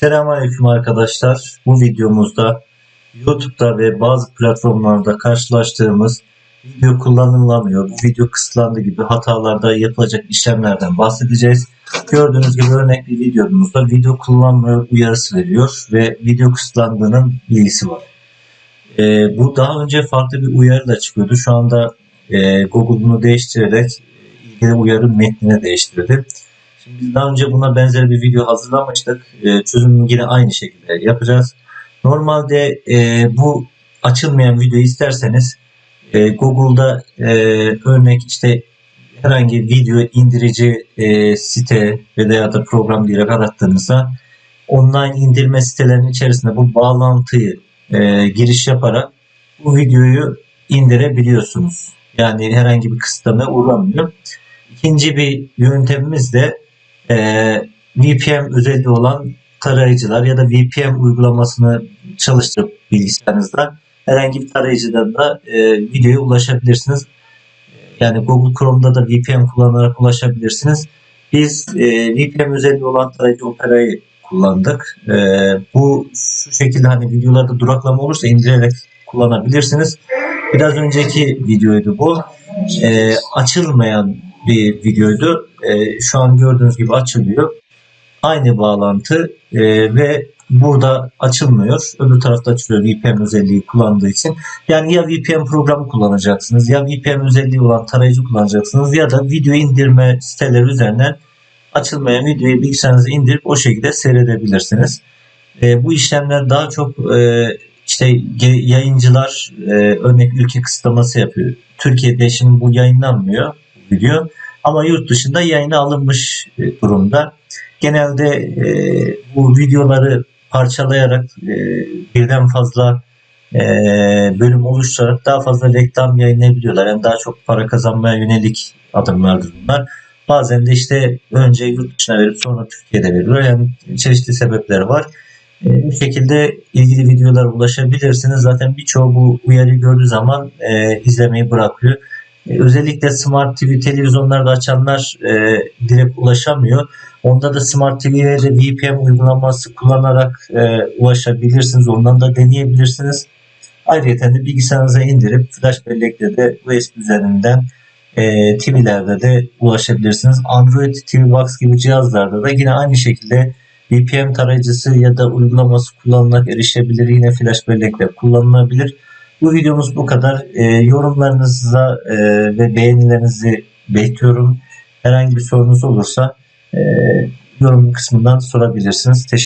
Selamünaleyküm arkadaşlar. Bu videomuzda YouTube'da ve bazı platformlarda karşılaştığımız video kullanılamıyor, video kısıtlandı gibi hatalarda yapılacak işlemlerden bahsedeceğiz. Gördüğünüz gibi örnek bir videomuzda video kullanmıyor uyarısı veriyor ve video kısıtlandığının bilgisi var. Ee, bu daha önce farklı bir uyarı da çıkıyordu. Şu anda e, Google bunu değiştirerek ilgili uyarı metnine değiştirdi. Biz daha önce buna benzer bir video hazırlamıştık. E, çözümünü yine aynı şekilde yapacağız. Normalde e, bu açılmayan videoyu isterseniz e, Google'da e, örnek işte herhangi video indirici e, site veya da program diyerek arattığınızda online indirme sitelerinin içerisinde bu bağlantıyı e, giriş yaparak bu videoyu indirebiliyorsunuz. Yani herhangi bir kısıtlama uğramıyor. İkinci bir yöntemimiz de e, VPN özelliği olan tarayıcılar ya da VPN uygulamasını çalıştırıp bilgisayarınızda herhangi bir tarayıcıdan da e, videoya ulaşabilirsiniz. Yani Google Chrome'da da VPN kullanarak ulaşabilirsiniz. Biz e, VPN özelliği olan tarayıcı Opera'yı kullandık. E, bu şu şekilde hani videolarda duraklama olursa indirerek kullanabilirsiniz. Biraz önceki videoydu bu. E, açılmayan bir videoydu. E, şu an gördüğünüz gibi açılıyor. Aynı bağlantı e, ve burada açılmıyor. Öbür tarafta açılıyor VPN özelliği kullandığı için. Yani ya VPN programı kullanacaksınız ya VPN özelliği olan tarayıcı kullanacaksınız ya da video indirme siteleri üzerinden açılmayan videoyu bilgisayarınıza indirip o şekilde seyredebilirsiniz. E, bu işlemler daha çok e, işte yayıncılar e, örnek ülke kısıtlaması yapıyor. Türkiye'de şimdi bu yayınlanmıyor video ama yurt dışında yayına alınmış e, durumda. Genelde e, bu videoları parçalayarak e, birden fazla bölüm oluşturarak daha fazla reklam yayınlayabiliyorlar. Yani daha çok para kazanmaya yönelik adımlardır bunlar. Bazen de işte önce yurt dışına verip sonra Türkiye'de veriyorlar. Yani çeşitli sebepleri var. E, bu şekilde ilgili videolara ulaşabilirsiniz. Zaten birçoğu bu uyarıyı gördüğü zaman izlemeyi bırakıyor. E, özellikle Smart TV televizyonlarda açanlar e, direkt ulaşamıyor. Onda da Smart TV'ye de VPN uygulaması kullanarak e, ulaşabilirsiniz. Ondan da deneyebilirsiniz. Ayrıca de bilgisayarınıza indirip flash bellekle de USB üzerinden e, TV'lerde de ulaşabilirsiniz. Android TV Box gibi cihazlarda da yine aynı şekilde VPN tarayıcısı ya da uygulaması kullanılarak erişebilir. Yine flash bellekle kullanılabilir. Bu videomuz bu kadar. E, yorumlarınızı e, ve beğenilerinizi bekliyorum. Herhangi bir sorunuz olursa e, yorum kısmından sorabilirsiniz. Teşekkür